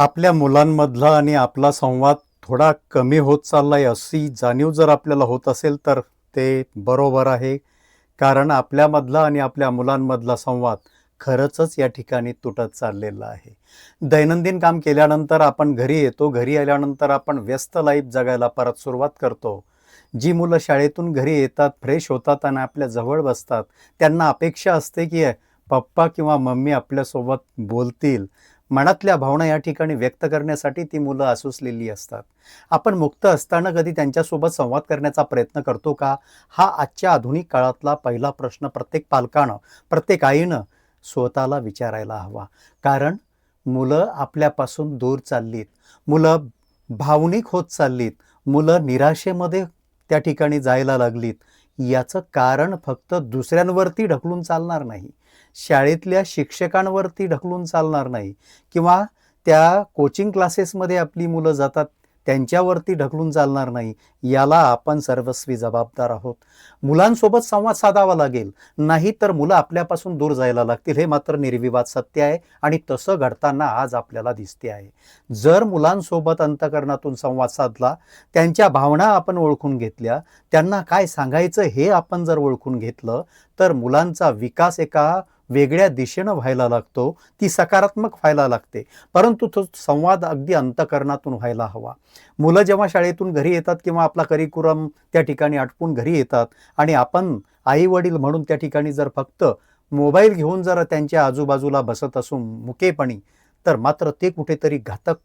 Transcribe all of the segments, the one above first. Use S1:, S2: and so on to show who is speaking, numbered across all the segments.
S1: आपल्या मुलांमधला आणि आपला संवाद थोडा कमी होत चाललाय अशी जाणीव जर आपल्याला होत असेल तर ते बरोबर आहे. कारण आपल्यामधला आणि आपल्या मुलांमधला संवाद खरंच या ठिकाणी तुटत चाललेला आहे. दैनंदिन काम केल्यानंतर आपण घरी येतो. घरी आल्यानंतर आपण व्यस्त लाईफ जगायला परत सुरुवात करतो. जी मुलं शाळेतून घरी येतात फ्रेश होतात आणि आपल्या जवळ बसतात त्यांना अपेक्षा असते की पप्पा किंवा मम्मी आपल्यासोबत बोलतील. मनातल्या भावना या ठिकाणी व्यक्त करण्यासाठी ती मुलं आसुसलेली असतात. आपण मुक्त असताना कधी त्यांच्यासोबत संवाद करण्याचा प्रयत्न करतो का? हा आजच्या आधुनिक काळातला पहिला प्रश्न प्रत्येक पालकानं प्रत्येक आईनं स्वतःला विचारायला हवा. कारण मुलं आपल्यापासून दूर चाललीत. मुलं भावनिक होत चाललीत. मुलं निराशेमध्ये त्या ठिकाणी जायला लागलीत. याचं कारण फक्त दुसऱ्यांवरती ढकलून चालणार नाही. शाळेतल्या शिक्षकांवरती ढकलून चालणार नाही किंवा त्या कोचिंग क्लासेसमध्ये आपली मुलं जातात त्यांच्यावरती ढकलून चालणार नाही याला आपण सर्वस्वी जबाबदार आहोत. मुलांसोबत संवाद साधावा लागेल नाही तर मुलं आपल्यापासून दूर जायला लागतील हे मात्र निर्विवाद सत्य आहे आणि तसं घडताना आज आपल्याला दिसते आहे. जर मुलांसोबत अंतकरणातून संवाद साधला त्यांच्या भावना आपण ओळखून घेतल्या त्यांना काय सांगायचं हे आपण जर ओळखून घेतलं तर मुलांचा विकास एका वेगळ्या दिशेनं व्हायला लागतो ती सकारात्मक व्हायला लागते. परंतु तो संवाद अगदी अंतकरणातून व्हायला हवा. मुलं जेव्हा शाळेतून घरी येतात किंवा आपला करिकुरम त्या ठिकाणी आटपून घरी येतात आणि आपण आई वडील म्हणून त्या ठिकाणी जर फक्त मोबाईल घेऊन जर त्यांच्या आजूबाजूला बसत असून मुकेपणी तर मात्र ते कुठेतरी घातक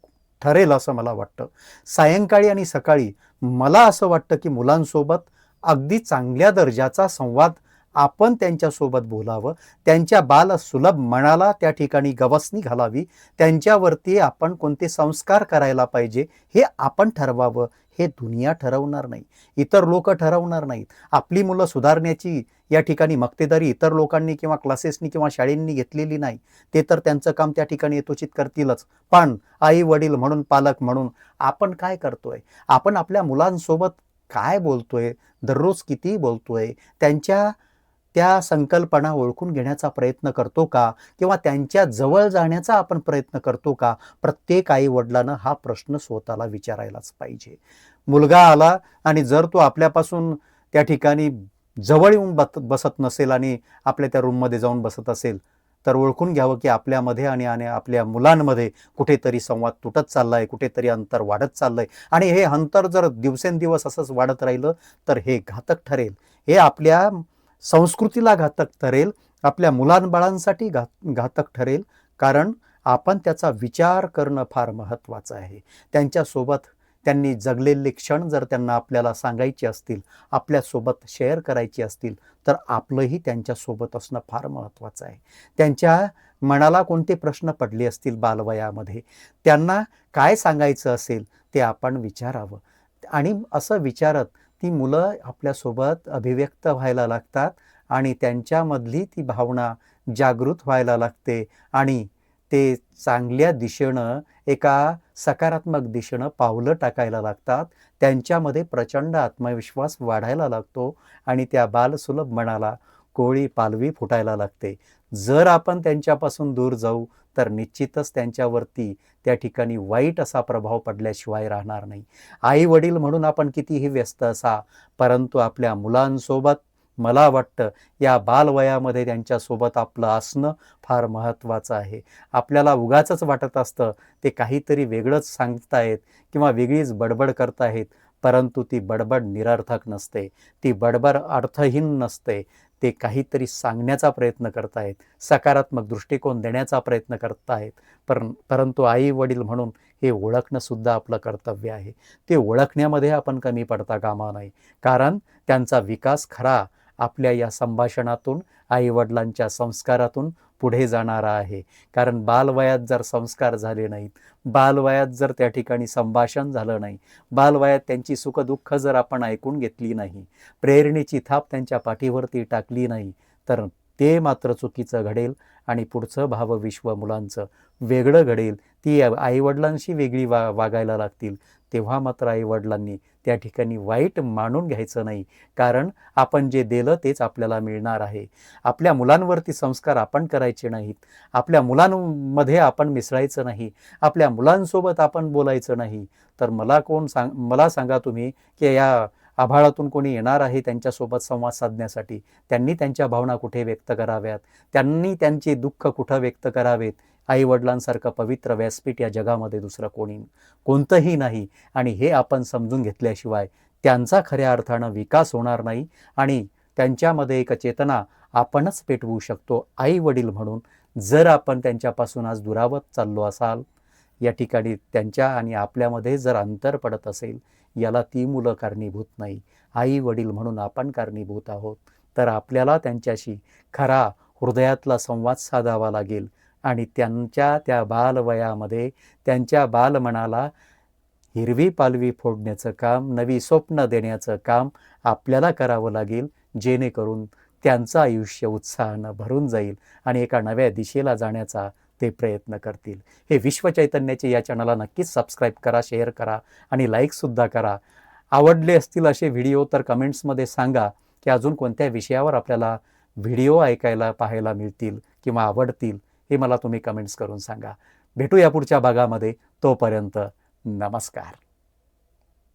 S1: ठरेल असं मला वाटतं. सायंकाळी आणि सकाळी मला असं वाटतं की मुलांसोबत अगदी चांगल्या दर्जाचा संवाद आपण त्यांच्यासोबत बोलावं. त्यांच्या बाल सुलभ मनाला त्या ठिकाणी गवसणी घालावी. त्यांच्यावरती आपण कोणते संस्कार करायला पाहिजे हे आपण ठरवावं. हे दुनिया ठरवणार नाही. इतर लोक ठरवणार नाहीत. आपली मुलं सुधारण्याची या ठिकाणी मक्तेदारी इतर लोकांनी किंवा क्लासेसनी किंवा शाळेंनी घेतलेली नाही. ते तर त्यांचं काम त्या ठिकाणी यथोचित करतीलच. पण आई वडील म्हणून पालक म्हणून आपण काय करतोय? आपण आपल्या मुलांसोबत काय बोलतोय? दररोज किती बोलतोय? त्यांच्या त्या संकल्पना ओळखून घेण्याचा प्रयत्न करतो का? किंवा त्यांच्या जवळ जाण्याचा आपण प्रयत्न करतो का? प्रत्येक आई वडिलानं हा प्रश्न स्वतःला विचारायलाच पाहिजे. मुलगा आला आणि जर तो आपल्यापासून त्या ठिकाणी जवळ येऊन बत बसत नसेल आणि आपल्या त्या रूममध्ये जाऊन बसत असेल तर ओळखून घ्यावं की आपल्यामध्ये आणि आणि आपल्या मुलांमध्ये कुठेतरी संवाद तुटत चाललाय कुठेतरी अंतर वाढत चाललंय. आणि हे अंतर जर दिवसेंदिवस असंच वाढत राहिलं तर हे घातक ठरेल. हे आपल्या संस्कृतीला घातक ठरेल आपल्या मुलांबाळांसाठी घात घातक ठरेल कारण आपण त्याचा विचार करणं फार महत्त्वाचं आहे. त्यांच्यासोबत त्यांनी जगलेले क्षण जर त्यांना आपल्याला सांगायचे असतील आपल्यासोबत शेअर करायचे असतील तर आपलंही त्यांच्यासोबत असणं फार महत्त्वाचं आहे. त्यांच्या मनाला कोणते प्रश्न पडले असतील बालवयामध्ये त्यांना काय सांगायचं असेल ते आपण विचारावं. आणि असं विचारत ती मुलं आपल्यासोबत अभिव्यक्त व्हायला लागतात आणि त्यांच्यामधली ती भावना जागृत व्हायला लागते आणि ते चांगल्या दिशेनं एका सकारात्मक दिशेनं पावलं टाकायला लागतात. त्यांच्यामध्ये प्रचंड आत्मविश्वास वाढायला लागतो आणि त्या बालसुलभ मनाला कोळी पालवी फुटायला लागते. जर आपण त्यांच्यापासून दूर जाऊ तर निश्चितच त्यांच्यावरती त्या ठिकाणी वाईट असा प्रभाव पडल्याशिवाय राहणार नाही. आई वडील म्हणून आपण कितीही व्यस्त असा परंतु आपल्या मुलांसोबत मला वाटतं या बालवयामध्ये त्यांच्यासोबत आपलं असणं फार महत्त्वाचं आहे. आपल्याला उगाचंच वाटत असतं ते काहीतरी वेगळंच सांगतायत किंवा वेगळीच बडबड करतायत परंतु ती बडबड निरर्थक नसते. ती बडबड अर्थहीन नसते. ते काहीतरी सांगण्याचा प्रयत्न करतायत सकारात्मक दृष्टिकोन देण्याचा प्रयत्न करतायत. पर परंतु आई वडील म्हणून हे ओळखणंसुद्धा आपलं कर्तव्य आहे. ते ओळखण्यामध्ये आपण कमी पडता कामा नाही. कारण त्यांचा विकास खरा आपल्या या संभाषणातून आईवडिलांच्या संस्कारातून पुढे जाणारा आहे. कारण बालवयात जर संस्कार झाले नाहीत बालवयात जर त्या ठिकाणी संभाषण झालं नाही बालवयात त्यांची सुखदुःख जर आपण ऐकून घेतली नाही प्रेरणेची थाप त्यांच्या पाठीवरती टाकली नाही तर ते मात्र चुकीचं घडेल आणि पुढचं भावविश्व मुलांचं वेगळं घडेल. ती आईवडिलांशी वेगळी वा वागायला लागतील. तेव्हा मात्र आईवडिलांनी त्या ठिकाणी वाईट मानून घ्यायचं नाही. कारण आपण जे दिलं तेच आपल्याला मिळणार आहे. आपल्या मुलांवरती संस्कार आपण करायचे नाहीत. आपल्या मुलांमध्ये आपण मिसळायचं नाही. आपल्या मुलांसोबत आपण बोलायचं नाही. तर मला कोण सांग मला सांगा तुम्ही की या आभाळातून कोणी येणार आहे त्यांच्यासोबत संवाद साधण्यासाठी? त्यांनी त्यांच्या भावना कुठे व्यक्त कराव्यात? त्यांनी त्यांचे दुःख कुठं व्यक्त करावेत? आईवडिलांसारखं पवित्र व्यासपीठ या जगामध्ये दुसरं कोणी कोणतंही नाही. आणि हे आपण समजून घेतल्याशिवाय त्यांचा खऱ्या अर्थानं विकास होणार नाही. आणि त्यांच्यामध्ये एक चेतना आपणच पेटवू शकतो. आई वडील म्हणून जर आपण त्यांच्यापासून आज दुरावत चाललो असाल या ठिकाणी त्यांच्या आणि आपल्यामध्ये जर अंतर पडत असेल याला ती मुलं कारणीभूत नाही. आई वडील म्हणून आपण कारणीभूत आहोत. तर आपल्याला त्यांच्याशी खरा हृदयातला संवाद साधावा लागेल. आणि त्यांच्या त्या बालवयामध्ये त्यांच्या बालमनाला हिरवी पालवी फोडण्याचं काम नवी स्वप्न देण्याचं काम आपल्याला करावं लागेल जेणेकरून त्यांचं आयुष्य उत्साहानं भरून जाईल आणि एका नव्या दिशेला जाण्याचा ते प्रयत्न करतील. हे विश्व चैतन्याचे या चॅनलला नक्कीच सबस्क्राईब करा शेअर करा आणि लाईकसुद्धा करा. आवडले असतील असे व्हिडिओ तर कमेंट्समध्ये सांगा की अजून कोणत्या विषयावर आपल्याला व्हिडिओ ऐकायला पाहायला मिळतील किंवा आवडतील. हे मला तुम्ही कमेंट्स करून सांगा. भेटू या पुढच्या भागामध्ये. तोपर्यंत नमस्कार.